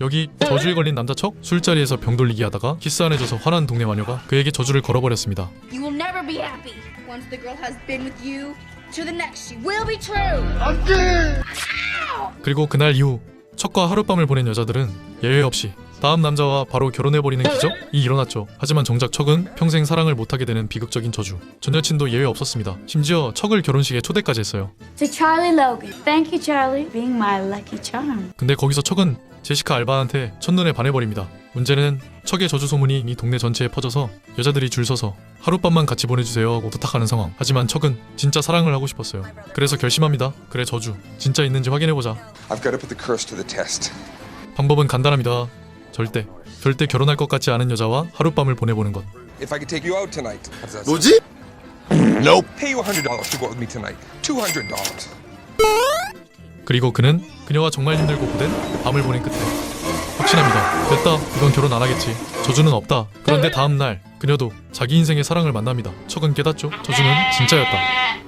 여기 저주에 걸린 남자 척 술자리에서 병 돌리기 하다가 키스 안 해줘서 화난 동네 마녀가 그에게 저주를 걸어버렸습니다. You will never be happy. Once the girl has been with you, to the next she will be true. 그리고 그날 이후 척과 하룻밤을 보낸 여자들은 예외 없이 다음 남자와 바로 결혼해버리는 기적이 일어났죠. 하지만 정작 척은 평생 사랑을 못하게 되는 비극적인 저주. 전 여친도 예외 없었습니다. 심지어 척을 결혼식에 초대까지 했어요. To Charlie Logan. Thank you, Charlie, being my lucky charm. 근데 거기서 척은 제시카 알바한테 첫눈에 반해버립니다. 문제는 척의 저주 소문이 이 동네 전체에 퍼져서 여자들이 줄 서서 하룻밤만 같이 보내주세요 하고 부탁하는 상황. 하지만 척은 진짜 사랑을 하고 싶었어요. 그래서 결심합니다. 그래 저주 진짜 있는지 확인해보자. I've got to put the curse to the test. 방법은 간단합니다. 절대 절대 결혼할 것 같지 않은 여자와 하룻밤을 보내보는 것. If I could take you out tonight. how does that sound? 뭐지? Nope. Pay you $100 to go out with me tonight. $200. 그리고 그는 그녀와 정말 힘들고 고된 밤을 보낸 끝에 확신합니다. 됐다. 이건 결혼 안 하겠지. 저주는 없다. 그런데 다음 날 그녀도 자기 인생의 사랑을 만납니다. 척은 깨닫죠. 저주는 진짜였다.